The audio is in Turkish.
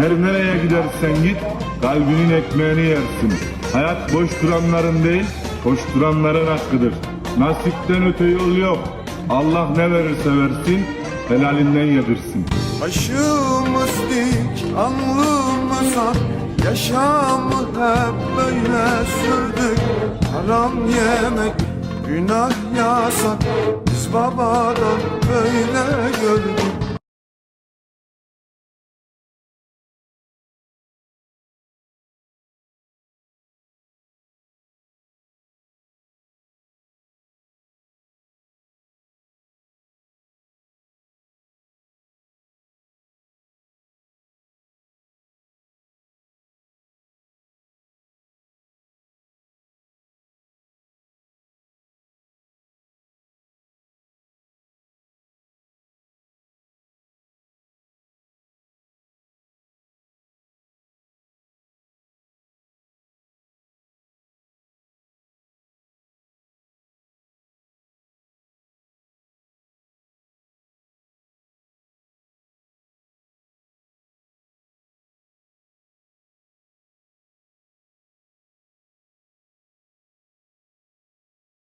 Her nereye gidersen git, kalbinin ekmeğini yersin. Hayat boş duranların değil, koşturanların hakkıdır. Nasipten öte yol yok. Allah ne verirse versin, helalinden yedirsin. Başımız dik alnımıza Yaşamı hep böyle sürdük Haram yemek günah yasak Biz babadan böyle gördük